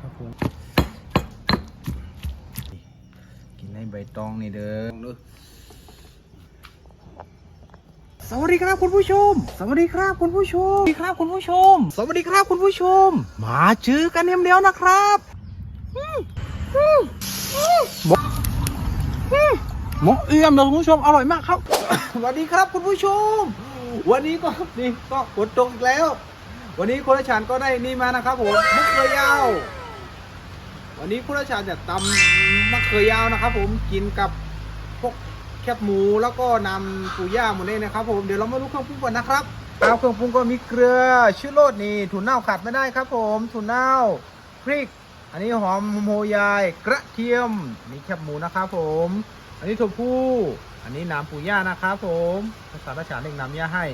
ครับผมกินในใบตองนี่เด้อสวัสดีครับคุณผู้ชม สวัสดีครับคุณผู้ชม สวัสดีครับคุณผู้ชม สวัสดีครับคุณผู้ชม มาเจอกันเดียวนะครับอืมอืมอืมหมกอืมหมกเอี่ยมเลยคุณผู้ชมอร่อยมากครับ สวัสดีครับคุณผู้ชม วันนี้ก็นี่ก็ฝนตกอีกแล้ว วันนี้คุณราชานก็ได้นี่มานะครับผมมะเขือยาว วันนี้คุณราชานจะตำมะเขือยาวนะครับ ผมกินกับพวกแคบหมูแล้วก็นำปูย่าหมดเลยนะครับ ผมเดี๋ยวเรามาดูเครื่องปรุงก่อนนะครับเอาเครื่องปรุงก็มีเกลือชูรสนี่ถั่วเน่าขาดไม่ได้ครับ ผมถั่วเน่าพริก อันนี้หอมโหยายกระเทียมอันนี้แคบหมูนะครับ ผม อันนี้ถั่วพูอันนี้น้ำปูย่านะครับ ผมภาษาราชาเรียกน้ำย่าให้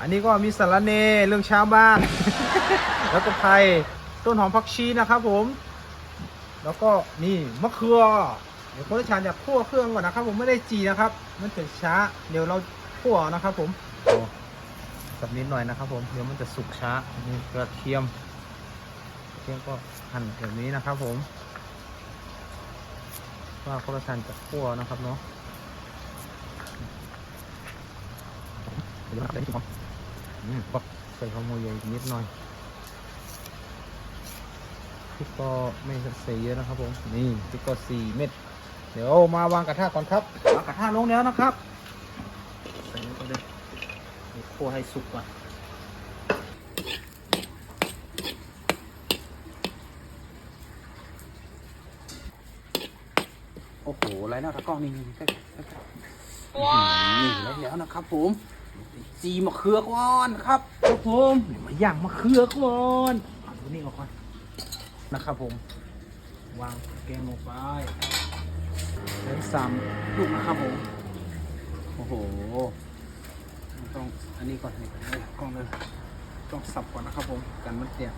อันนี้ก็มีสารเนเรื่องชาวบ้าน แล้วก็ไผ่ต้นหอมผักชีนะครับผม แล้วก็นี่มะเขือเดี๋ยวโค้ชชานจะคั่วเครื่องก่อนนะครับ ผมไม่ได้จีนะครับ มันจะช้า เดี๋ยวเราคั่วนะครับ ผมสับนิดหน่อยนะครับ ผมเดี๋ยวมันจะสุกช้านี่กระเทียมกระเทียมก็หั่นแบบนี้นะครับ ผมว่าโค้ชชานจะคั่วนะครับเนาะเดี๋ยวเราจะได้ทุก คนอืมก็ใส่ข้าวโมยอีกนิดหน่อยพริกก็ไม่ใส่เยอะนะครับผมนี่พริกก็สี่เม็ดเดี๋ยวมาวางกระทะก่อนครับวางกระทะลงแล้วนะครับใส่ลงไปเลยคั่วให้สุกก่อนโอ้โหไรแล้วตะกล้องนี่ใกล้ใกล้ใกล้แล้วนะครับผม จีมะเขือก่อนครับครับผมเดี๋ยวมาย่างมะเขือก่อนเอาตัวนี้ออกก่อนนะครับผม วางแกงลงไปแล้วสามลูกนะครับผมโอ้โหต้องอันนี้ก่อนนี่ก่อนนี่กล้องเลยต้องสับก่อนนะครับผมกันมันเตีย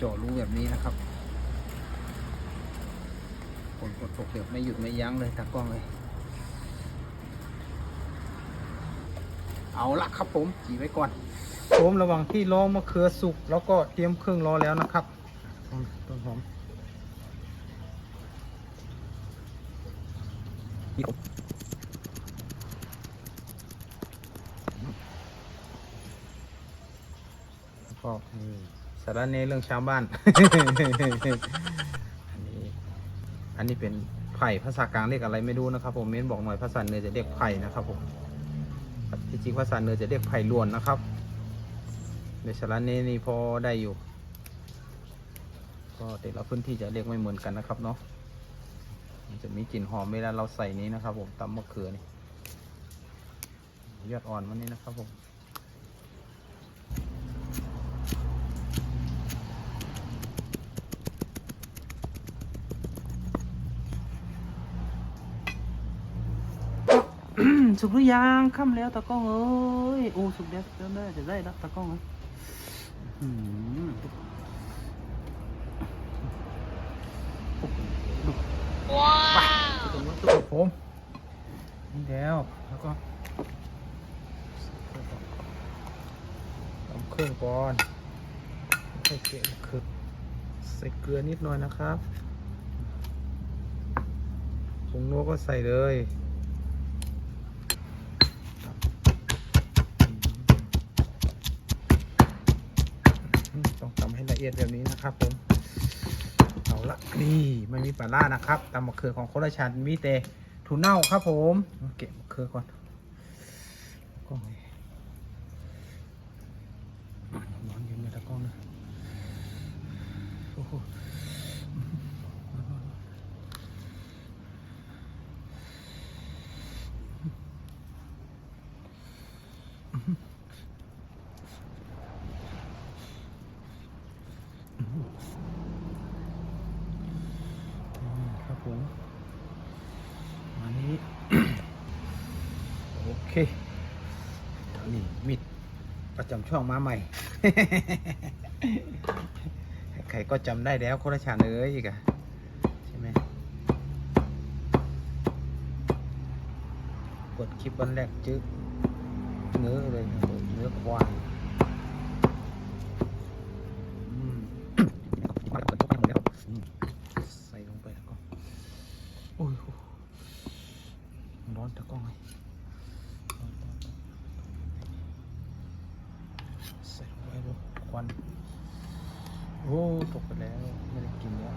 จาะรูแบบนี้นะครับฝนกดตกเดี๋ยวไม่หยุดไม่ยั้งเลยตากล้องเลย เอาละครับผมจีไว้ก่อนผมระหว่างที่รอมะเขือสุกแล้วก็เตรียมเครื่องรอแล้วนะครับต้นหอมแล้วก็นี่สาระเนเรื่องชาวบ้าน อันนี้ อันนี้เป็นไผ่ภาษากลางเรียกอะไรไม่รู้นะครับ ผมเม้นบอกหน่อยภาษาเหนือจะเรียกไผ่นะครับผม ที่จริงภาษาเหนือจะเรียกไผ่ลวนนะครับในสาระเนนี่พอได้อยู่ ก็แต่ละพื้นที่จะเรียกไม่เหมือนกันนะครับเนาะมันจะมีกลิ่นหอมเวลาเราใส่นี้นะครับผมตำมะเขือนี่ยอดอ่อนมันนี่นะครับผม สุกหรือยังค่ำแล้วตะกล้องเอ้ยโอ้สุกแล้วจะได้จะได้แล้วตะกล้องเอ้ยอื้อหือว้าวตรงนี้ตัวผมนี่แล้วแล้วก็ทำเครื่องก่อนใส่เกลือคือใส่เกลือนิดหน่อยนะครับผงนัวก็ใส่เลยอืม ต้องทำให้ละเอียดแบบนี้นะครับผมเอาละนี่ไม่มีปลาล่านะครับตำมะเขือของโคราชันมีแต่ถุเน่าครับผมเก็บมะเขือก่อนก็ล้องนี่นอนอยู่ในตะกล้องนะโอ้โหนี่ครับผมอันนี้ โอ เค นี่มิดประจำช่องมาใหม่ ใครก็จำได้แล้วโคราชาเอ้ยอีกอะใช่ไหมกดคลิปวันแรกจึ๊กเนื้อเลยเนื้อควายอืมมาเปิดทุกอย่างหมดแล้วอืมใส่ลงไปแล้วก็โอ้ยร้อนตะกล้องเลยร้อนร้อนร้อนใส่ลงไปดูควันโอ้ตกไปแล้วไม่ได้กินแล้ว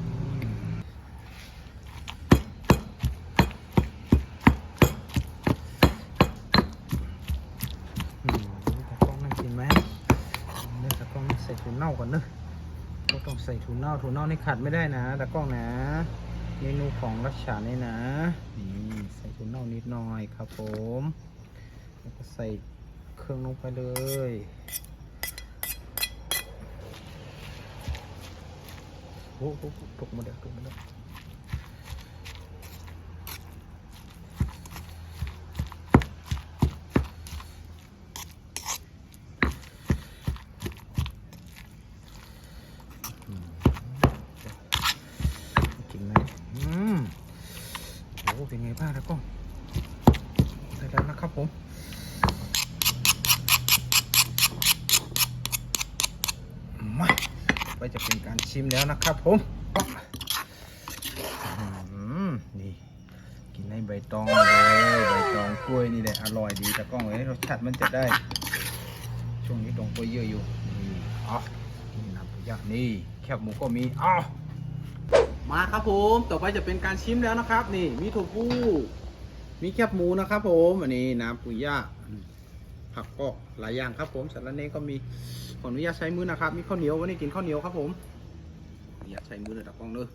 อืม อืมตากล้องนั่งกินไหมเนื้อตากล้องใส่ถั่วเน่าก่อนเนอะก็ต้องใส่ถั่วเน่าถั่วเน่านี่ขาดไม่ได้นะตะกล้องนะ เมนูของรัชฉานนี่นะ นี่ใส่ถั่วเน่านิดหน่อยครับผม แล้วก็ใส่เครื่องลงไปเลยโอ้โหตกมาเด้อตกมาเด้อ กินไหมอืมโอ้เป็นไงบ้างแล้วก็ได้แล้วนะครับผมมาไปจะเป็นการชิมแล้วนะครับผมอืมนี่กินในใบตองเลยใบตองกล้วยนี่แหละอร่อยดีแต่กล้องเอ้ยรสชาติมันจะได้ ช่วงนี้ตองกล้วยเยอะอยู่นี่อ๋อนี่น้ำปุยะนี่แคบหมูก็มีอ๋อ มาครับผมต่อไปจะเป็นการชิมแล้วนะครับ นี่มีถั่วพูมีแคบหมูนะครับผมอันนี้น้ำปุยย่าผักก็หลายอย่างครับผมสารเนก็มีขออนุญาตใช้มือนะครับ มีข้าวเหนียววันนี้กินข้าวเหนียวครับผมอนุญาตใช้มือเลยตะกล้องเลย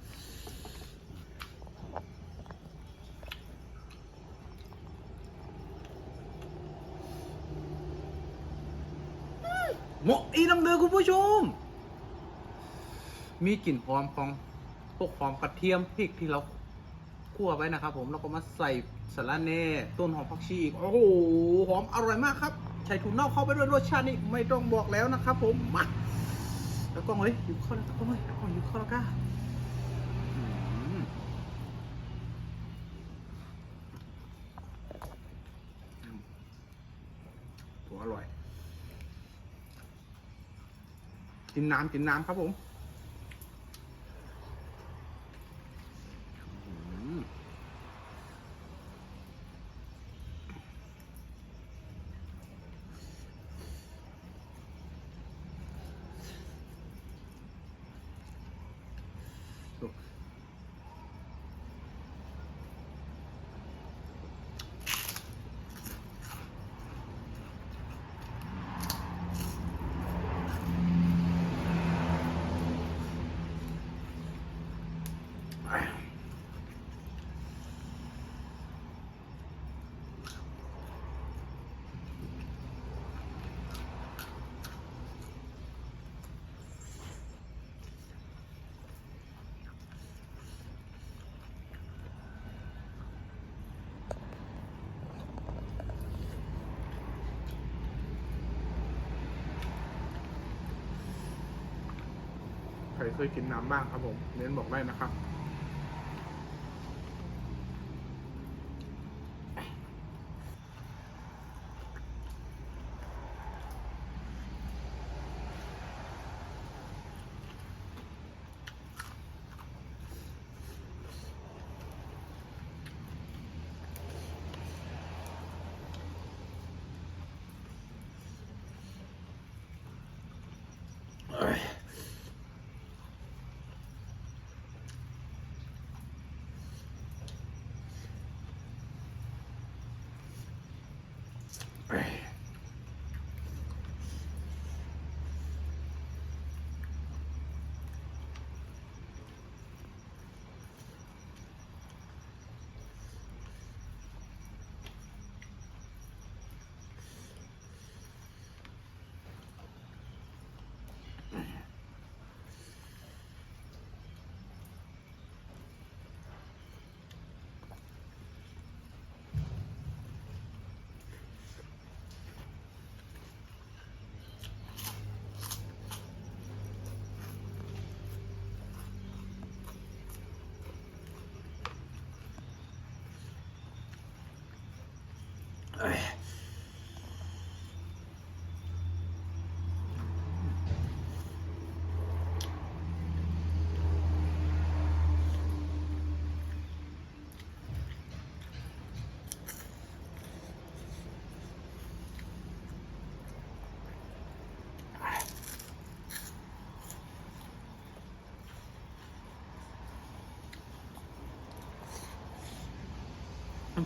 หมกอีน้ำเดือคุณผู้ชม มีกลิ่นหอมของ พวกหอมกระเทียมพริกที่เราคั่วไว้นะครับ ผมแล้วก็มาใส่สาระแหน่ต้นหอมผักชีอีกโอ้โหหอมอร่อยมากครับใส่ถุงเน่าเข้าไปด้วยรสชาตินี่ไม่ต้องบอกแล้วนะครับ ผมมาแล้วก็เลยอยู่ข้าวแล้วก็เลยแล้วก็อยู่ข้าวแล้วก็อืมตัวอร่อย กินน้ำกินน้ำครับผม อืมดูใครเคยกินน้ำบ้างครับผมเน้นบอกได้นะครับ เ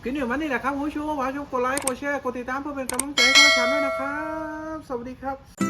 คลิปนี้วันนี้แหละครับผู้ชมฝากชมกดไลค์กดแชร์กดติดตามเพื่อเป็นกำลังใจให้กับฉันด้วยนะครับ สวัสดีครับ